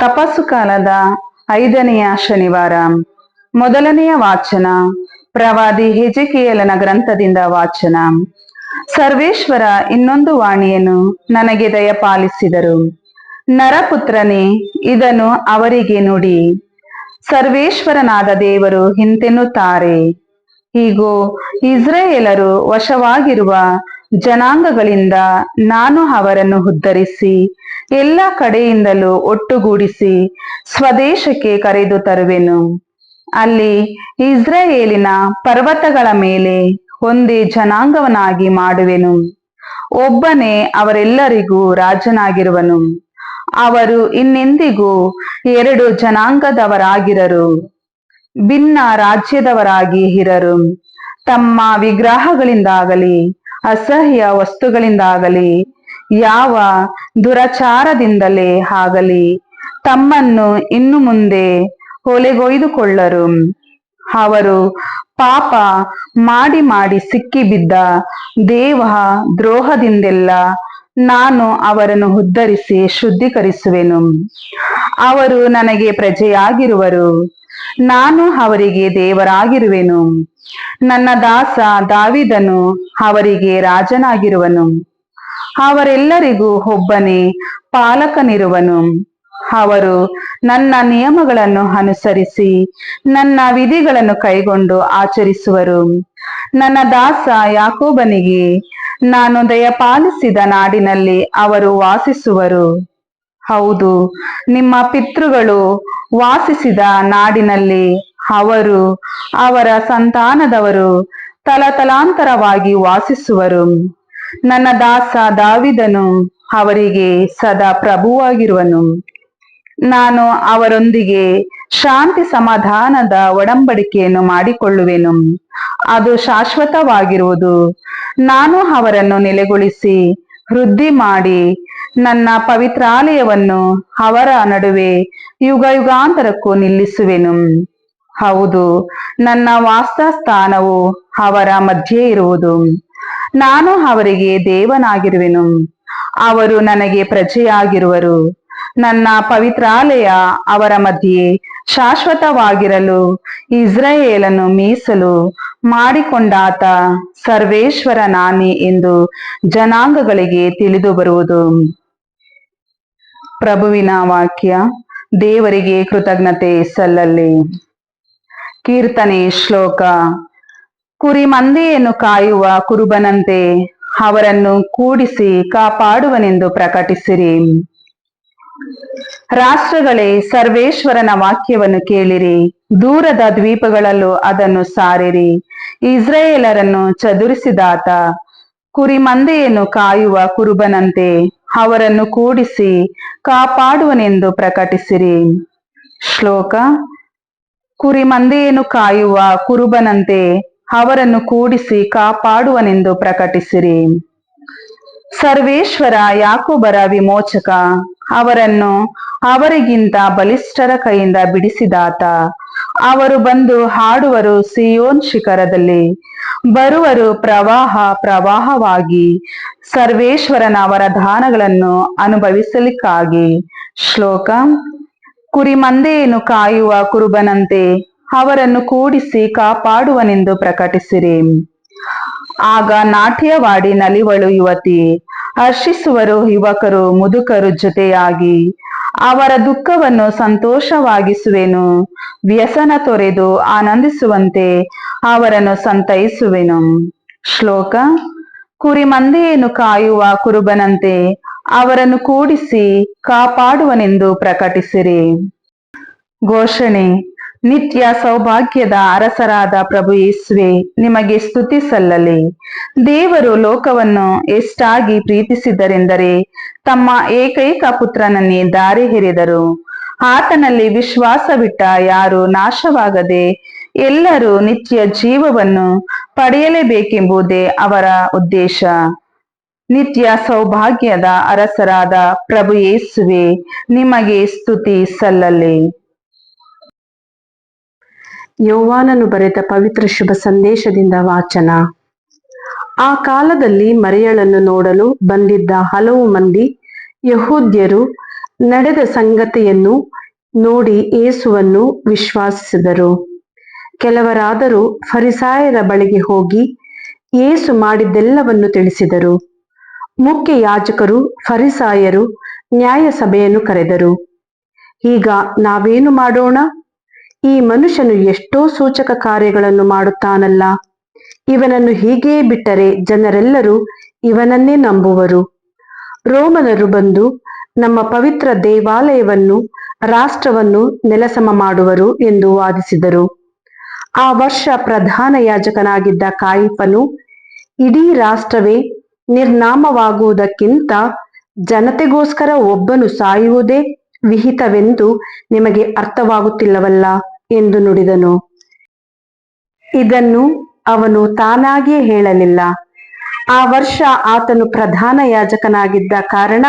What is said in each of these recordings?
ತಪಸ್ಸು ಕಾಲದ ಐದನೆಯ ಶನಿವಾರ. ಮೊದಲನೆಯ ವಾಚನ, ಪ್ರವಾದಿ ಹೆಜಕಿಯಲನ ಗ್ರಂಥದಿಂದ ವಾಚನ. ಸರ್ವೇಶ್ವರ ಇನ್ನೊಂದು ವಾಣಿಯನ್ನು ನನಗೆ ದಯಪಾಲಿಸಿದರು. ನರಪುತ್ರನೇ, ಇದನ್ನು ಅವರಿಗೆ ನುಡಿ. ಸರ್ವೇಶ್ವರನಾದ ದೇವರು ಹಿಂತೆನ್ನುತ್ತಾರೆ. ಹೀಗೋ ಇಸ್ರೇಲರು ವಶವಾಗಿರುವ ಜನಾಂಗಗಳಿಂದ ನಾನು ಅವರನ್ನು ಉದ್ಧರಿಸಿ, ಎಲ್ಲ ಕಡೆಯಿಂದಲೂ ಒಟ್ಟುಗೂಡಿಸಿ ಸ್ವದೇಶಕ್ಕೆ ಕರೆದು ತರುವೆನು. ಅಲ್ಲಿ ಇಸ್ರಾಯೇಲಿನ ಪರ್ವತಗಳ ಮೇಲೆ ಒಂದೇ ಜನಾಂಗವನಾಗಿ ಮಾಡುವೆನು. ಒಬ್ಬನೇ ಅವರೆಲ್ಲರಿಗೂ ರಾಜನಾಗಿರುವನು. ಅವರು ಇನ್ನೆಂದಿಗೂ ಎರಡು ಜನಾಂಗದವರಾಗಿರರು. ಭಿನ್ನ ರಾಜ್ಯದವರಾಗಿ ಇರರು. ತಮ್ಮ ವಿಗ್ರಹಗಳಿಂದಾಗಲಿ ಅಸಹ್ಯ ವಸ್ತುಗಳಿಂದಾಗಲಿ, ಯಾವ ದುರಾಚಾರದಿಂದಲೇ ಆಗಲಿ ತಮ್ಮನ್ನು ಇನ್ನು ಮುಂದೆ ಹೊಲೆಗೊಯ್ದುಕೊಳ್ಳರು. ಅವರು ಪಾಪ ಮಾಡಿ ಮಾಡಿ ಸಿಕ್ಕಿಬಿದ್ದ ದೇವ ದ್ರೋಹದಿಂದೆಲ್ಲ ನಾನು ಅವರನ್ನು ಉದ್ಧರಿಸಿ ಶುದ್ಧೀಕರಿಸುವೆನು. ಅವರು ನನಗೆ ಪ್ರಜೆಯಾಗಿರುವರು. ನಾನು ಅವರಿಗೆ ದೇವರಾಗಿರುವೆನು. ನನ್ನ ದಾಸ ದಾವಿದನು ಅವರಿಗೆ ರಾಜನಾಗಿರುವನು. ಅವರೆಲ್ಲರಿಗೂ ಒಬ್ಬನೇ ಪಾಲಕನಿರುವನು. ಅವರು ನನ್ನ ನಿಯಮಗಳನ್ನು ಅನುಸರಿಸಿ ನನ್ನ ವಿಧಿಗಳನ್ನು ಕೈಗೊಂಡು ಆಚರಿಸುವರು. ನನ್ನ ದಾಸ ಯಾಕೋಬನಿಗೆ, ನಾನು ದಯಪಾಲಿಸಿದ ನಾಡಿನಲ್ಲಿ ಅವರು ವಾಸಿಸುವರು. ಹೌದು, ನಿಮ್ಮ ಪಿತೃಗಳು ವಾಸಿಸಿದ ನಾಡಿನಲ್ಲಿ ಅವರು ಅವರ ಸಂತಾನದವರು ತಲತಲಾಂತರವಾಗಿ ವಾಸಿಸುವರು. ನನ್ನ ದಾಸ ದಾವಿದನು ಅವರಿಗೆ ಸದಾ ಪ್ರಭುವಾಗಿರುವನು. ನಾನು ಅವರೊಂದಿಗೆ ಶಾಂತಿ ಸಮಾಧಾನದ ಒಡಂಬಡಿಕೆಯನ್ನು ಮಾಡಿಕೊಳ್ಳುವೆನು. ಅದು ಶಾಶ್ವತವಾಗಿರುವುದು. ನಾನು ಅವರನ್ನು ನೆಲೆಗೊಳಿಸಿ ವೃದ್ಧಿ ಮಾಡಿ ನನ್ನ ಪವಿತ್ರಾಲಯವನ್ನು ಅವರ ನಡುವೆ ಯುಗ ಯುಗಾಂತರಕ್ಕೂ ನಿಲ್ಲಿಸುವೆನು. ಹೌದು, ನನ್ನ ವಾಸಸ್ಥಾನವು ಅವರ ಮಧ್ಯೆ ಇರುವುದು. ನಾನು ಅವರಿಗೆ ದೇವನಾಗಿರುವೆನು. ಅವರು ನನಗೆ ಪ್ರಜೆಯಾಗಿರುವರು. ನನ್ನ ಪವಿತ್ರಾಲಯ ಅವರ ಮಧ್ಯೆ ಶಾಶ್ವತವಾಗಿರಲು ಇಸ್ರಾಯೇಲನ್ನು ಮೀಸಲು ಮಾಡಿಕೊಂಡಾತ ಸರ್ವೇಶ್ವರ ನಾನೇ ಎಂದು ಜನಾಂಗಗಳಿಗೆ ತಿಳಿದು ಬರುವುದು. ಪ್ರಭುವಿನ ವಾಕ್ಯ, ದೇವರಿಗೆ ಕೃತಜ್ಞತೆ ಸಲ್ಲಲಿ. ಕೀರ್ತನೆ ಶ್ಲೋಕ. ಕುರಿ ಮಂದೆಯನ್ನು ಕಾಯುವ ಕುರುಬನಂತೆ ಅವರನ್ನು ಕೂಡಿಸಿ ಕಾಪಾಡುವನೆಂದು ಪ್ರಕಟಿಸಿರಿ. ರಾಷ್ಟ್ರಗಳೇ, ಸರ್ವೇಶ್ವರನ ವಾಕ್ಯವನ್ನು ಕೇಳಿರಿ. ದೂರದ ದ್ವೀಪಗಳಲ್ಲೂ ಅದನ್ನು ಸಾರಿರಿ. ಇಸ್ರೇಲರನ್ನು ಚದುರಿಸಿದಾತ. ಕುರಿ ಮಂದೆಯನ್ನು ಕಾಯುವ ಕುರುಬನಂತೆ ಅವರನ್ನು ಕೂಡಿಸಿ ಕಾಪಾಡುವನೆಂದು ಪ್ರಕಟಿಸಿರಿ. ಶ್ಲೋಕ ಕುರಿ ಮಂದೆಯನ್ನು ಕಾಯುವ ಕುರುಬನಂತೆ ಅವರನ್ನು ಕೂಡಿಸಿ ಕಾಪಾಡುವನೆಂದು ಪ್ರಕಟಿಸಿರಿ. ಸರ್ವೇಶ್ವರ ಯಾಕೋಬರ ವಿಮೋಚಕ, ಅವರನ್ನು ಅವರಿಗಿಂತ ಬಲಿಷ್ಠರ ಕೈಯಿಂದ ಬಿಡಿಸಿದಾತ. ಅವರು ಬಂದು ಹಾಡುವರು ಸಿಯೋನ್ ಶಿಖರದಲ್ಲಿ. ಬರುವರು ಪ್ರವಾಹ ಪ್ರವಾಹವಾಗಿ. ಸರ್ವೇಶ್ವರನ ವರದಾನಗಳನ್ನು ಅನುಭವಿಸಲಿಕ್ಕಾಗಿ. ಶ್ಲೋಕ ಕುರಿ ಮಂದೆಯನ್ನು ಕಾಯುವ ಕುರುಬನಂತೆ ಅವರನ್ನು ಕೂಡಿಸಿ ಕಾಪಾಡುವನೆಂದು ಪ್ರಕಟಿಸಿರಿ. ಆಗ ನಾಟ್ಯವಾಡಿ ನಲಿವಳು ಯುವತಿ, ಹರ್ಷಿಸುವರು ಯುವಕರು ಮುದುಕರು ಜೊತೆಯಾಗಿ, ಅವರ ದುಃಖವನ್ನು ಸಂತೋಷವಾಗಿಸುವೆನು, ವ್ಯಸನ ತೊರೆದು ಆನಂದಿಸುವಂತೆ ಅವರನ್ನು ಸಂತೈಸುವೆನು. ಶ್ಲೋಕ, ಕುರಿಮಂದೆಯನ್ನು ಕಾಯುವ ಕುರುಬನಂತೆ ಅವರನ್ನು ಕೂಡಿಸಿ ಕಾಪಾಡುವನೆಂದು ಪ್ರಕಟಿಸಿರಿ. ಘೋಷಣೆ, ನಿತ್ಯ ಸೌಭಾಗ್ಯದ ಅರಸರಾದ ಪ್ರಭು ಯೇಸುವೆ, ನಿಮಗೆ ಸ್ತುತಿ ಸಲ್ಲಲಿ. ದೇವರು ಲೋಕವನ್ನು ಎಷ್ಟಾಗಿ ಪ್ರೀತಿಸಿದರೆಂದರೆ ತಮ್ಮ ಏಕೈಕ ಪುತ್ರನನ್ನೇ ದಾರಿ ಹಿರಿದರು ಆತನಲ್ಲಿ ವಿಶ್ವಾಸವಿಟ್ಟ ಯಾರು ನಾಶವಾಗದೆ ಎಲ್ಲರೂ ನಿತ್ಯ ಜೀವವನ್ನು ಪಡೆಯಲೇಬೇಕೆಂಬುದೇ ಅವರ ಉದ್ದೇಶ. ನಿತ್ಯ ಸೌಭಾಗ್ಯದ ಅರಸರಾದ ಪ್ರಭು ಯೇಸುವೆ, ನಿಮಗೆ ಸ್ತುತಿ ಸಲ್ಲಲಿ. ಯೌವಾನನು ಬರೆದ ಪವಿತ್ರ ಶುಭ ಸಂದೇಶದಿಂದ ವಾಚನ. ಆ ಕಾಲದಲ್ಲಿ ಮರಿಯಳನ್ನು ನೋಡಲು ಬಂದಿದ್ದ ಹಲವು ಮಂದಿ ಯಹೂದ್ಯರು ನಡೆದ ಸಂಗತಿಯನ್ನು ನೋಡಿ ಏಸುವನ್ನು ವಿಶ್ವಾಸಿಸಿದರು. ಕೆಲವರಾದರೂ ಫರಿಸಾಯರ ಬಳಿಗೆ ಹೋಗಿ ಏಸು ಮಾಡಿದ್ದೆಲ್ಲವನ್ನು ತಿಳಿಸಿದರು. ಮುಖ್ಯ ಯಾಜಕರು ಫರಿಸಾಯರು ನ್ಯಾಯಸಭೆಯನ್ನು ಕರೆದರು. ಈಗ ನಾವೇನು ಮಾಡೋಣ? ಈ ಮನುಷ್ಯನು ಎಷ್ಟೋ ಸೂಚಕ ಕಾರ್ಯಗಳನ್ನು ಮಾಡುತ್ತಾನಲ್ಲ. ಇವನನ್ನು ಹೀಗೇ ಬಿಟ್ಟರೆ ಜನರೆಲ್ಲರೂ ಇವನನ್ನೇ ನಂಬುವರು. ರೋಮನರು ಬಂದು ನಮ್ಮ ಪವಿತ್ರ ದೇವಾಲಯವನ್ನು, ರಾಷ್ಟ್ರವನ್ನು ನೆಲಸಮ ಮಾಡುವರು ಎಂದು ವಾದಿಸಿದರು. ಆ ವರ್ಷ ಪ್ರಧಾನ ಯಾಜಕನಾಗಿದ್ದ ಕಾಯಿಪನು ಇಡೀ ರಾಷ್ಟ್ರವೇ ನಿರ್ನಾಮವಾಗುವುದಕ್ಕಿಂತ ಜನತೆಗೋಸ್ಕರ ಒಬ್ಬನು ಸಾಯುವುದೇ ವಿಹಿತವೆಂದು ನಿಮಗೆ ಅರ್ಥವಾಗುತ್ತಿಲ್ಲವಲ್ಲ ಎಂದು ನುಡಿದನು. ಇದನ್ನು ಅವನು ತಾನಾಗಿಯೇ ಹೇಳಲಿಲ್ಲ. ಆ ವರ್ಷ ಆತನು ಪ್ರಧಾನ ಯಾಜಕನಾಗಿದ್ದ ಕಾರಣ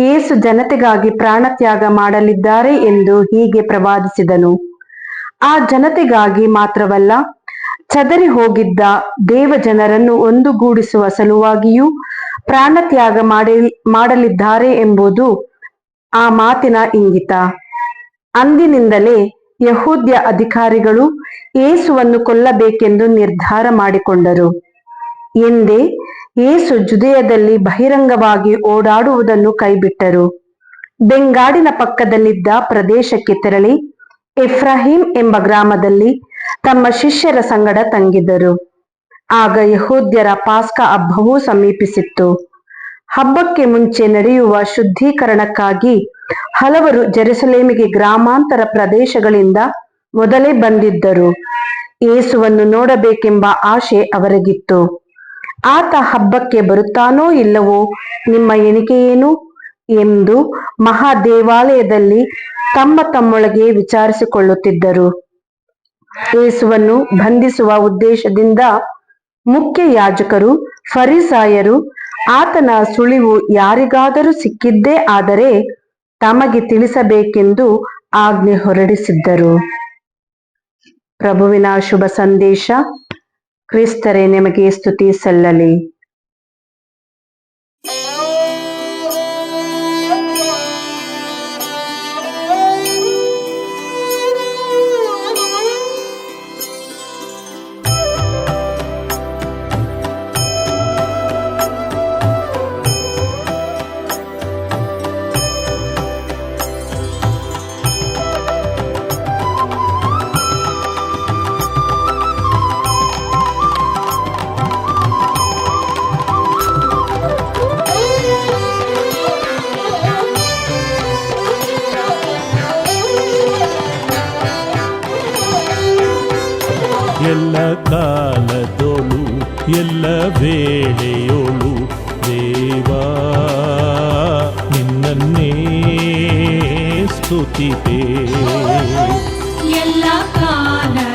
ಏಸು ಜನತೆಗಾಗಿ ಪ್ರಾಣತ್ಯಾಗ ಮಾಡಲಿದ್ದಾರೆ ಎಂದು ಹೀಗೆ ಪ್ರವಾದಿಸಿದನು. ಆ ಜನತೆಗಾಗಿ ಮಾತ್ರವಲ್ಲ ಚದರಿ ಹೋಗಿದ್ದ ದೇವಜನರನ್ನು ಒಂದುಗೂಡಿಸುವ ಸಲುವಾಗಿಯೂ ಪ್ರಾಣತ್ಯಾಗ ಮಾಡಿ ಮಾಡಲಿದ್ದಾರೆ ಎಂಬುದು ಆ ಮಾತಿನ ಇಂಗಿತ. ಅಂದಿನಿಂದಲೇ ಯಹೂದ್ಯ ಅಧಿಕಾರಿಗಳು ಏಸುವನ್ನು ಕೊಲ್ಲಬೇಕೆಂದು ನಿರ್ಧಾರ ಮಾಡಿಕೊಂಡರು. ಎಂದೇ ಏಸು ಜುದೆಯದಲ್ಲಿ ಬಹಿರಂಗವಾಗಿ ಓಡಾಡುವುದನ್ನು ಕೈಬಿಟ್ಟರು. ಬೆಂಗಾಡಿನ ಪಕ್ಕದಲ್ಲಿದ್ದ ಪ್ರದೇಶಕ್ಕೆ ತೆರಳಿ ಎಫ್ರಾಹಿಂ ಎಂಬ ಗ್ರಾಮದಲ್ಲಿ ತಮ್ಮ ಶಿಷ್ಯರ ಸಂಗಡ ತಂಗಿದರು. ಆಗ ಯಹೂದ್ಯರ ಪಾಸ್ಕ ಹಬ್ಬವೂ ಸಮೀಪಿಸಿತ್ತು. ಹಬ್ಬಕ್ಕೆ ಮುಂಚೆ ನಡೆಯುವ ಶುದ್ಧೀಕರಣಕ್ಕಾಗಿ ಹಲವರು ಜೆರುಸಲೇಮಿಗೆ ಗ್ರಾಮಾಂತರ ಪ್ರದೇಶಗಳಿಂದ ಮೊದಲೇ ಬಂದಿದ್ದರು. ಏಸುವನ್ನು ನೋಡಬೇಕೆಂಬ ಆಶೆ ಅವರಿಗಿತ್ತು. ಆತ ಹಬ್ಬಕ್ಕೆ ಬರುತ್ತಾನೋ ಇಲ್ಲವೋ ನಿಮ್ಮ ಎಣಿಕೆಯೇನು ಎಂದು ಮಹಾದೇವಾಲಯದಲ್ಲಿ ತಮ್ಮ ತಮ್ಮೊಳಗೆ ವಿಚಾರಿಸಿಕೊಳ್ಳುತ್ತಿದ್ದರು. ಯೇಸುವನ್ನು ಬಂಧಿಸುವ ಉದ್ದೇಶದಿಂದ ಮುಖ್ಯ ಯಾಜಕರು ಫರಿಸಾಯರು, ಆತನ ಸುಳಿವು ಯಾರಿಗಾದರೂ ಸಿಕ್ಕಿದ್ದೇ ಆದರೆ ತಮಗೆ ತಿಳಿಸಬೇಕೆಂದು ಆಜ್ಞೆ ಹೊರಡಿಸಿದ್ದರು. ಪ್ರಭುವಿನ ಶುಭ ಸಂದೇಶ, ಕ್ರಿಸ್ತರೇ, ನಿಮಗೆ ಸ್ತುತಿ ಸಲ್ಲಲಿ. ಎಲ್ಲ ವೇಳೆಯೋಳು ದೇವಾ ನಿನ್ನನ್ನೇ ಸ್ತುತಿಪೇ ಎಲ್ಲ ಕಾಲದೊಳು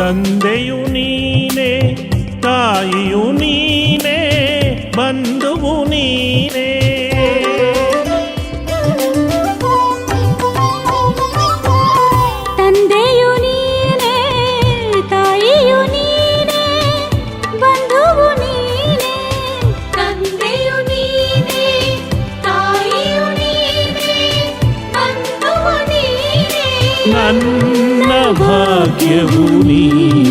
ತಂದೆಯು ನೀನೇ ತಾಯಿಯು ನೀನೇ ಬಂಧುವು ನೀನೇ ಭಾಗ್ಯವು ನೀನೇ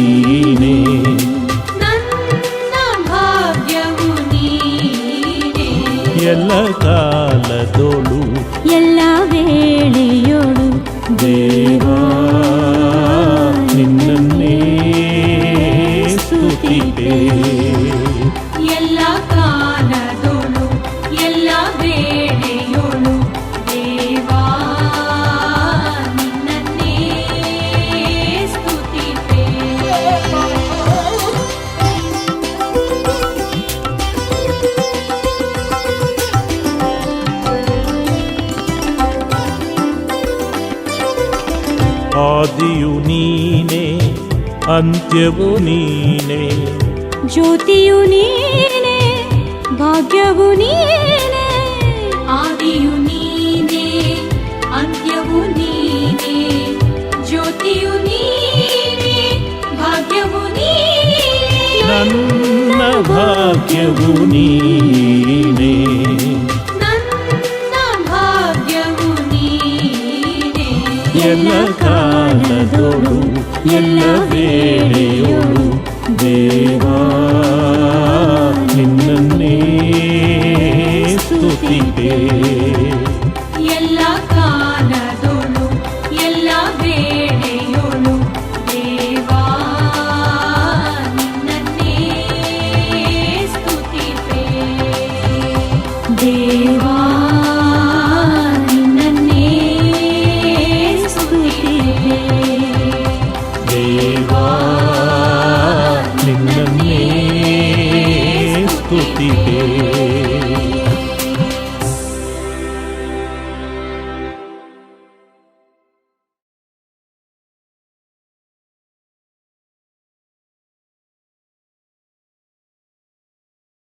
ಆದಿಯು ನೀನೆ ಅಂತ್ಯವು ನೀನೆ ಜ್ಯೋತಿಯು ನೀನೆ ಭಾಗ್ಯವು ನೀನೆ ಆದಿಯು ನೀನೆ ಅಂತ್ಯವು ನೀನೆ ಜ್ಯೋತಿಯು ನೀನೆ ಭಾಗ್ಯವು ನೀನೆ ನನ್ನ ಭಾಗ್ಯವು ನೀನೆ ನನ್ನ ಭಾಗ್ಯವು ನೀನೆ ಎಲ್ಲ ಕಾಲದೊಳು ಎಲ್ಲ ವೇಳೆಯೊಳು ದೇವಾ ನಿನ್ನನ್ನೇ ಸ್ತುತಿಗೆ